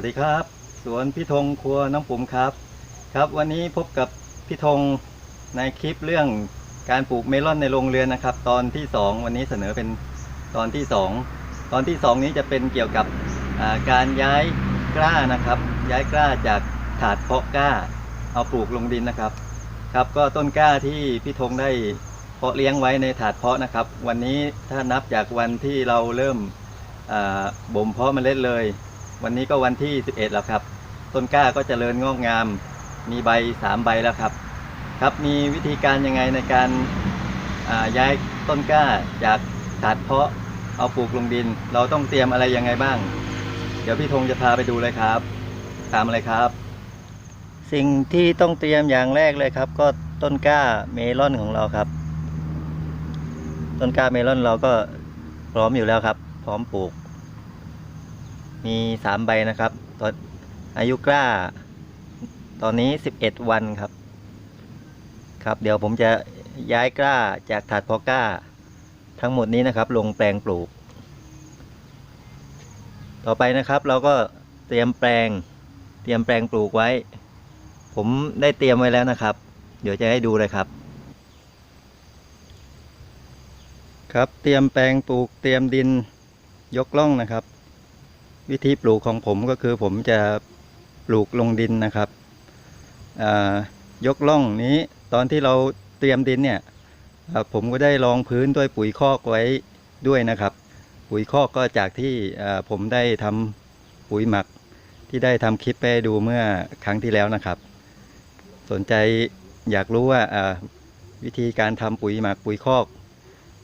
วัสดีครับ สวนพี่ธงครัวน้องปุ๋มครับ ครับวันนี้พบกับพี่ธงในคลิปเรื่องการปลูกเมลอนในโรงเรือนนะครับ ตอนที่สองวันนี้เสนอเป็นตอนที่สองตอนที่สองนี้จะเป็นเกี่ยวกับาการย้ายกล้านะครับ ย้ายกล้าจากถาดเพาะกล้า เอาปลูกลงดินนะครับ ครับก็ต้นกล้าที่พี่ธงได้เพาะเลี้ยงไว้ในถาดเพาะนะครับ วันนี้ถ้านับจากวันที่เราเริ่มบ่มเพาะเมล็ดเลย วันนี้ก็วันที่ 11 แล้วครับ ต้นกล้าก็เจริญงอกงาม มีใบ 3 ใบแล้วครับ ครับมีวิธีการยังไงในการาย้ายต้นกล้าจากถาดเพาะเอาปลูกลงดิน เราต้องเตรียมอะไรยังไงบ้าง เดี๋ยวพี่ธงจะพาไปดูเลยครับ ตามอะไรครับ สิ่งที่ต้องเตรียมอย่างแรกเลยครับ ก็ต้นกล้าเมลอนของเราครับ ต้นกล้าเมลอนเราก็พร้อมอยู่แล้วครับ พร้อมปลูก มีสามใบนะครับตอนอายุกล้า ตอนนี้สิบเอ็ดวันครับ ครับเดี๋ยวผมจะย้ายกล้าจากถาดพาะกล้า ทั้งหมดนี้นะครับ ลงแปลงปลูก ต่อไปนะครับเราก็เตรียมแปลง เตรียมแปลงปลูกไว้ ผมได้เตรียมไว้แล้วนะครับ เดี๋ยวจะให้ดูเลยครับ ครับเตรียมแปลงปลูกเตรียมดินยกล่องนะครับ วิธีปลูกของผมก็คือผมจะปลูกลงดินนะครับยกล่องนี้ตอนที่เราเตรียมดินเนี่ยผมก็ได้รองพื้นด้วยปุ๋ยคอกไว้ด้วยนะครับ ปุ๋ยคอกก็จากที่ผมได้ทำปุ๋ยหมักที่ได้ทำคลิปไปดูเมื่อครั้งที่แล้วนะครับ สนใจอยากรู้ว่าวิธีการทำปุ๋ยหมักปุ๋ยคอก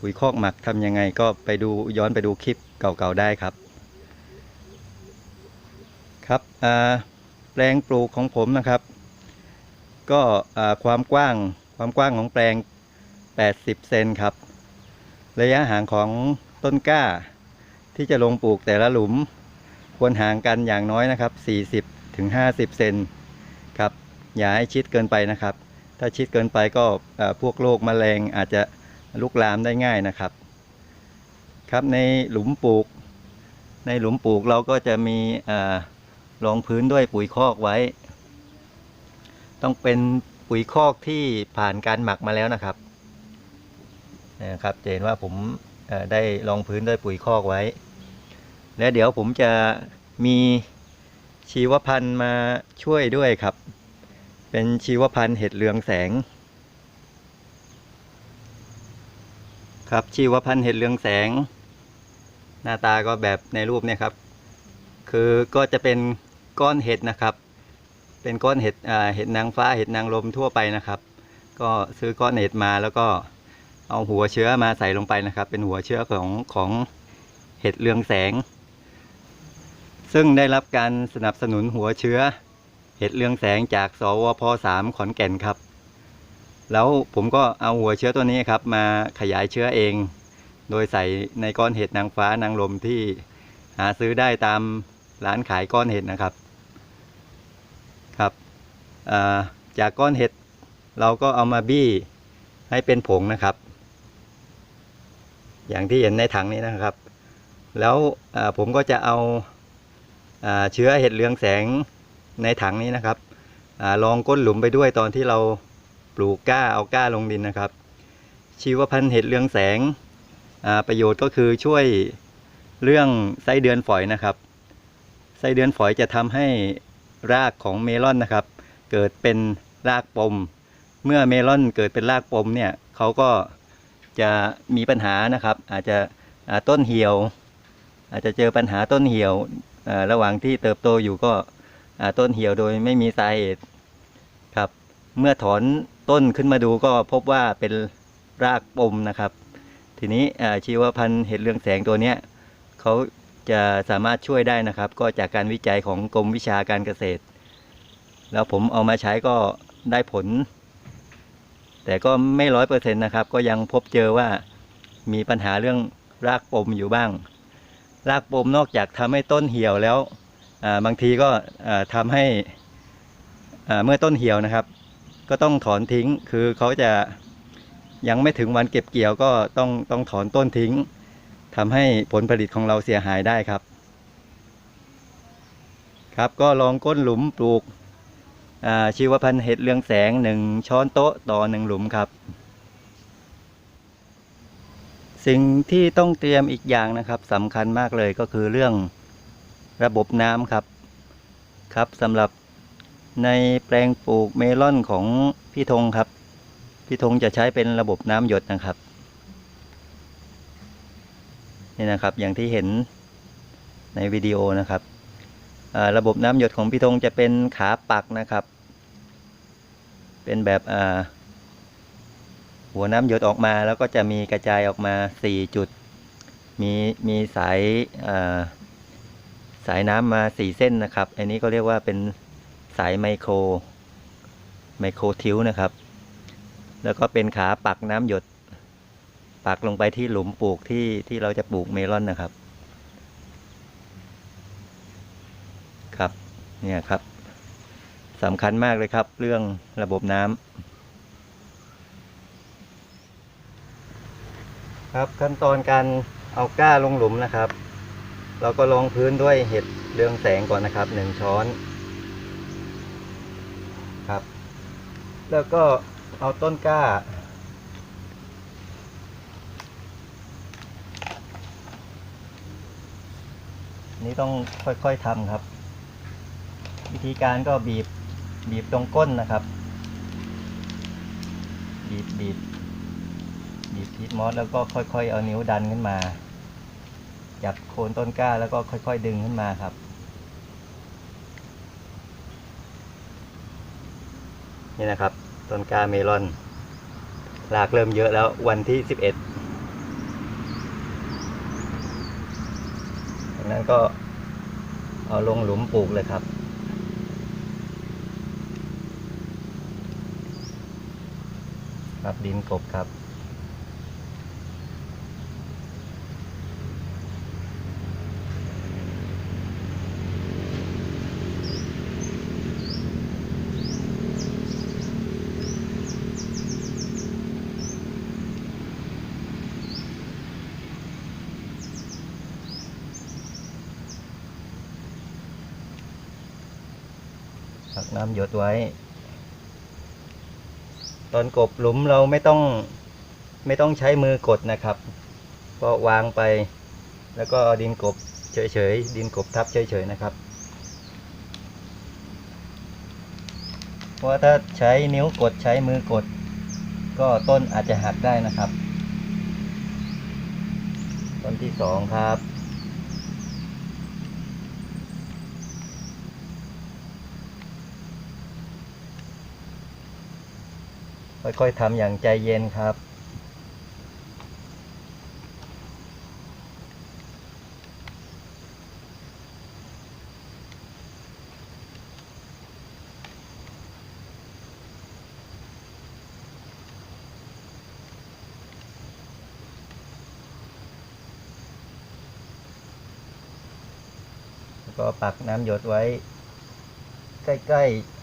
ปุ๋ยคอกหมักทำยังไงก็ไปดูย้อนไปดูคลิปเก่าๆได้ครับ ครับแปลงปลูกของผมนะครับ ก็ความกว้างความกว้างของแปลง 80 เซนครับ ระยะห่างของต้นกล้า ที่จะลงปลูกแต่ละหลุม ควรห่างกันอย่างน้อยนะครับ 40ถึง50 เซนครับ อย่าให้ชิดเกินไปนะครับ ถ้าชิดเกินไปก็พวกโรคแมลงอาจจะลุกลามได้ง่ายนะครับ ครับในหลุมปลูก ในหลุมปลูกเราก็จะมีอ่า รองพื้นด้วยปุ๋ยคอกไว้ ต้องเป็นปุ๋ยคอกที่ผ่านการหมักมาแล้วนะครับนะครับจะเห็นว่าผมได้รองพื้นด้วยปุ๋ยคอกไว้ และเดี๋ยวผมจะมีชีวพันธุ์มาช่วยด้วยครับ เป็นชีวพันธุ์เห็ดเรืองแสง ครับชีวพันธุ์เห็ดเรืองแสง หน้าตาก็แบบในรูปเนี่ยครับ คือก็จะเป็น ก้อนเห็ดนะครับ เป็นก้อนเห็ดอ่าเห็ดนางฟ้าเห็ดนางลมทั่วไปนะครับ ก็ซื้อก้อนเห็ดมาแล้วก็เอาหัวเชื้อมาใส่ลงไปนะครับ เป็นหัวเชื้อของของเห็ดเรืองแสง ซึ่งได้รับการสนับสนุนหัวเชื้อ เห็ดเรืองแสงจากสวพสามขอนแก่นครับ แล้วผมก็เอาหัวเชื้อตัวนี้ครับ มาขยายเชื้อเอง โดยใส่ในก้อนเห็ดนางฟ้านางลมที่หาซื้อได้ตามร้านขายก้อนเห็ดนะครับ จากก้อนเห็ดเราก็เอามาบี้ให้เป็นผงนะครับ อย่างที่เห็นในถังนี้นะครับ แล้วผมก็จะเอาเชื้อเห็ดเรืองแสงในถังนี้นะครับอลองก้นหลุมไปด้วยตอนที่เราปลูกก้าเอาก้าลงดินนะครับ ชีวพันธุ์เห็ดเรืองแสงประโยชน์ก็คือช่วยเรื่องไส้เดือนฝอยนะครับ ไส้เดือนฝอยจะทำให้รากของเมลอนนะครับ เกิดเป็นรากปม เมื่อเมลอนเกิดเป็นรากปมเนี่ยเขาก็จะมีปัญหานะครับ อาจจะต้นเหี่ยว อาจจะเจอปัญหาต้นเหี่ยวระหว่างที่เติบโตอยู่ก็ต้นเหี่ยวโดยไม่มีสาเหตุครับ เมื่อถอนต้นขึ้นมาดูก็พบว่าเป็นรากปมนะครับ ทีนี้อ่าชีวพันธุ์เห็ดเรืองแสงตัวเนี้ยเขาจะสามารถช่วยได้นะครับ ก็จากการวิจัยของกรมวิชาการเกษตร แล้วผมเอามาใช้ก็ได้ผล แต่ก็ไม่ร้อยเปอร์เซ็นต์นะครับ ก็ยังพบเจอว่ามีปัญหาเรื่องรากปมอยู่บ้าง รากปมนอกจากทำให้ต้นเหี่ยวแล้วบางทีก็ทำให้เมื่อต้นเหี่ยวนะครับ ก็ต้องถอนทิ้งคือเขาจะยังไม่ถึงวันเก็บเกี่ยวก็ต้องต้องถอนต้นทิ้งทำให้ผลผลิตของเราเสียหายได้ครับ ครับก็ลองก้นหลุมปลูก ชีวพันธุ์เห็ดเรืองแสงหนึ่งช้อนโต๊ะต่อหนึ่งหลุมครับ สิ่งที่ต้องเตรียมอีกอย่างนะครับสำคัญมากเลยก็คือเรื่องระบบน้ำครับครับสำหรับในแปลงปลูกเมลอนของพี่ธงครับพี่ธงจะใช้เป็นระบบน้ำหยดนะครับนี่นะครับอย่างที่เห็นในวิดีโอนะครับระบบน้ำหยดของพี่ธงจะเป็นขาปักนะครับ เป็นแบบหัวน้ำหยดออกมาแล้วก็จะมีกระจายออกมา 4 จุด มีมีสายาสายน้ำมา 4 เส้นนะครับ อันนี้ก็เรียกว่าเป็นสายไมโครไมโครทิวนะครับ แล้วก็เป็นขาปักน้ำหยด ปักลงไปที่หลุมปลูกที่ที่เราจะปลูกเมลอนนะครับ ครับ เนี่ยครับ สำคัญมากเลยครับ เรื่องระบบน้ำครับขั้นตอนการเอาก้าลงหลุมนะครับ เราก็ลองพื้นด้วยเห็ดเรืองแสงก่อนนะครับหนึ่งช้อนครับ แล้วก็เอาต้นก้า นี่ต้องค่อยๆทำครับ วิธีการก็บีบ บีบตรงก้นนะครับ บีบบีบบีบพีทมอสแล้วก็ค่อยๆ เอานิ้วดันขึ้นมา จับโคนต้นกล้าแล้วก็ค่อยๆ ดึงขึ้นมาครับนี่นะครับต้นกล้าเมลอนรากเริ่มเยอะแล้ววันที่ 11จากนั้นก็เอาลงหลุมปลูกเลยครับ ครับดินกบครับ ผักน้ำหยดไว้ ตอนกบหลุมเราไม่ต้องไม่ต้องใช้มือกดนะครับ ก็วางไป แล้วก็เอาดินกบเฉยๆดินกบทับเฉยๆนะครับ เพราะถ้าใช้นิ้วกดใช้มือกด ก็ต้นอาจจะหักได้นะครับ ต้นที่สองครับ ค่อยๆทำอย่างใจเย็นครับก็ปักน้ำหยดไว้ ใกล้ ๆ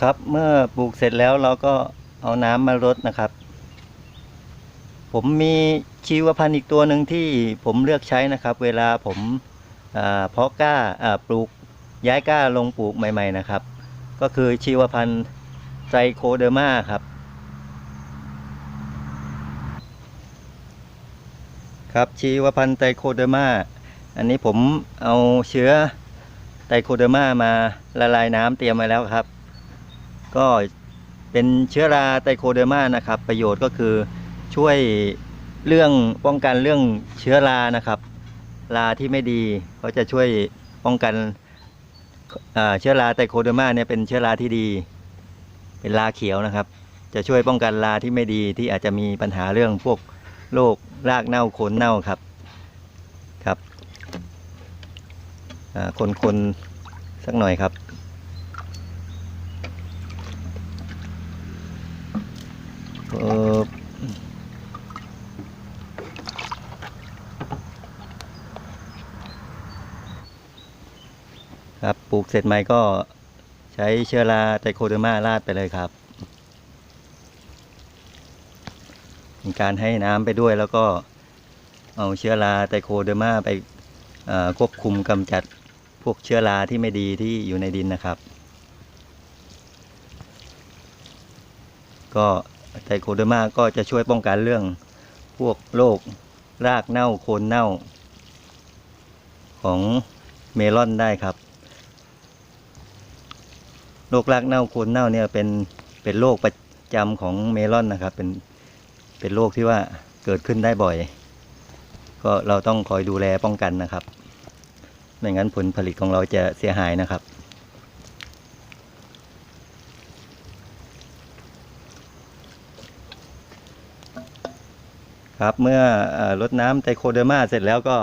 ครับ เมื่อปลูกเสร็จแล้วเราก็เอาน้ำมารดนะครับ ผมมีชีวพันธุ์อีกตัวหนึ่งที่ผมเลือกใช้นะครับ เวลาผมเพาะกล้าอ่าปลูกย้ายกล้าลงปลูกใหม่ ๆนะครับ ก็คือชีวพันธุ์ไตรโคเดอร์มาครับครับชีวพันธุ์ไตรโคเดอร์มา อันนี้ผมเอาเชื้อไตรโคเดอร์มามาละลายน้ำเตรียมไว้แล้วครับ ก็เป็นเชื้อราไตรโคเดอร์มานะครับ ประโยชน์ก็คือช่วยเรื่องป้องกันเรื่องเชื้อรานะครับ ราที่ไม่ดีเขาจะช่วยป้องกันเชื้อราไตรโคเดอร์มาเนี่ยเป็นเชื้อราที่ดี เป็นราเขียวนะครับ จะช่วยป้องกันราที่ไม่ดีที่อาจจะมีปัญหาเรื่องพวกโรครากเน่าโคนเน่าครับครับอ่าคนสักหน่อยครับ เอ่อครับ ปลูกเสร็จใหม่ก็ใช้เชื้อราไตรโคเดอร์มาราดไปเลยครับเป็นการให้น้ำไปด้วยแล้วก็เอาเชื้อราไตรโคเดอร์มาไปควบคุมกำจัดพวกเชื้อราที่ไม่ดีที่อยู่ในดินนะครับ ก็ไตรโคเดอร์มาก็จะช่วยป้องกันเรื่องพวกโรครากเน่าโคนเน่าของเมลอนได้ครับ โรครากเน่าโคนเน่าเนี่ยเป็นเป็นโรคประจำของเมลอนนะครับ เป็นเป็นโรคที่ว่าเกิดขึ้นได้บ่อย ก็เราต้องคอยดูแลป้องกันนะครับ ไม่งั้นผลผลิตของเราจะเสียหายนะครับครับเมื่อเออรดน้ำไตรโคเดอร์มาเสร็จแล้วก็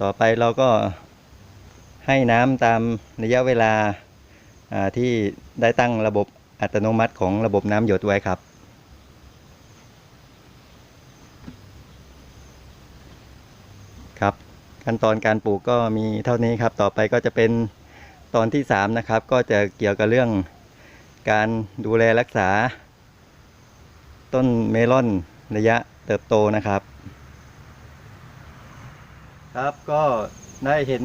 ต่อไปเราก็ให้น้ำตามระยะเวลา ที่ได้ตั้งระบบอัตโนมัติของระบบน้ำหยดไว้ครับ ครับ ขั้นตอนการปลูกก็มีเท่านี้ครับ ต่อไปก็จะเป็นตอนที่สามนะครับ ก็จะเกี่ยวกับเรื่องการดูแลรักษา ต้นเมลอนระยะเติบโตนะครับ ครับก็ได้เห็น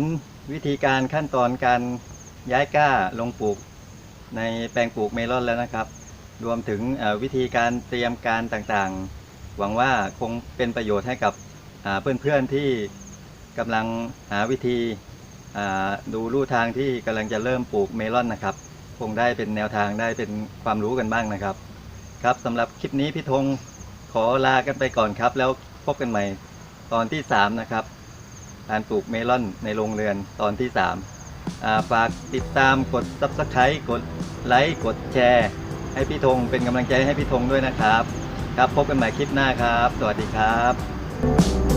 วิธีการขั้นตอนการ ย้ายกล้าลงปลูกในแปลงปลูกเมลอนแล้วนะครับ รวมถึงวิธีการเตรียมการต่างๆ หวังว่าคงเป็นประโยชน์ให้กับเพื่อนๆที่กำลังหาวิธีดูลู่ทางที่กำลังจะเริ่มปลูกเมลอนนะครับ คงได้เป็นแนวทางได้เป็นความรู้กันบ้างนะครับ ครับสำหรับคลิปนี้พี่ธงขอลากันไปก่อนครับ แล้วพบกันใหม่ตอนที่ 3 นะครับ การปลูกเมลอนในโรงเรือนตอนที่ 3 ฝากติดตามกด Subscribe กดไลค์กดแชร์ ให้พี่ธงเป็นกำลังใจให้พี่ธงด้วยนะครับ ครับพบกันใหม่คลิปหน้าครับ สวัสดีครับ